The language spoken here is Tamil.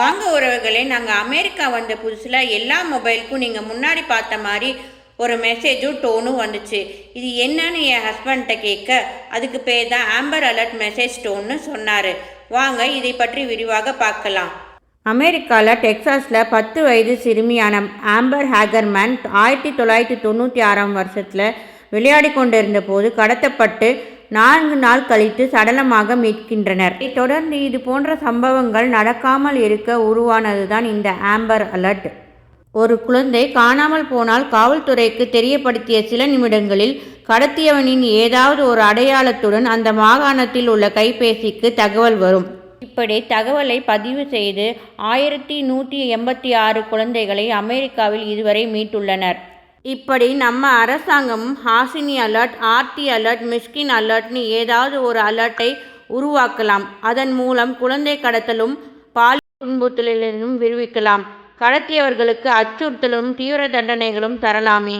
வாங்க உறவுகளே நாங்கள் அமெரிக்கா வந்த புதுசில் எல்லா மொபைலுக்கும் நீங்கள் முன்னாடி பார்த்த மாதிரி ஒரு மெசேஜும் டோனும் வந்துச்சு. இது என்னன்னு என் ஹஸ்பண்ட்ட கேட்க அதுக்கு பேர் தான் ஆம்பர் அலர்ட் மெசேஜ் டோன்னு சொன்னார். வாங்க இதை பற்றி விரிவாக பார்க்கலாம். அமெரிக்காவில் டெக்சாஸில் பத்து வயது சிறுமியான ஆம்பர் ஹேகர்மேன் ஆயிரத்தி தொள்ளாயிரத்தி தொண்ணூற்றி ஆறாம் வருஷத்தில் விளையாடி கொண்டிருந்த போது கடத்தப்பட்டு நான்கு நாள் கழித்து சடலமாக மீட்கின்றனர். தொடர்ந்து இது போன்ற சம்பவங்கள் நடக்காமல் இருக்க உருவானதுதான் இந்த ஆம்பர் அலர்ட் ஒரு குழந்தை காணாமல் போனால் காவல்துறைக்கு தெரியப்படுத்திய சில நிமிடங்களில் கடத்தியவனின் ஏதாவது ஒரு அடையாளத்துடன் அந்த மாகாணத்தில் உள்ள கைபேசிக்கு தகவல் வரும். இப்படி தகவலை பதிவு செய்து ஆயிரத்தி நூற்றி எண்பத்தி ஆறு குழந்தைகளை அமெரிக்காவில் இதுவரை மீட்டுள்ளனர். இப்படி நம்ம அரசாங்கமும் ஹாசினி அலர்ட் ஆர்டி அலர்ட் மிஷ்கின் அலர்ட்னு ஏதாவது ஒரு அலர்ட்டை உருவாக்கலாம். அதன் மூலம் குழந்தை கடத்தலும் பால் துன்புறுத்தலிலும் விடுவிக்கலாம். கடத்தியவர்களுக்கு அச்சுறுத்தலும் தீவிர தண்டனைகளும் தரலாமே.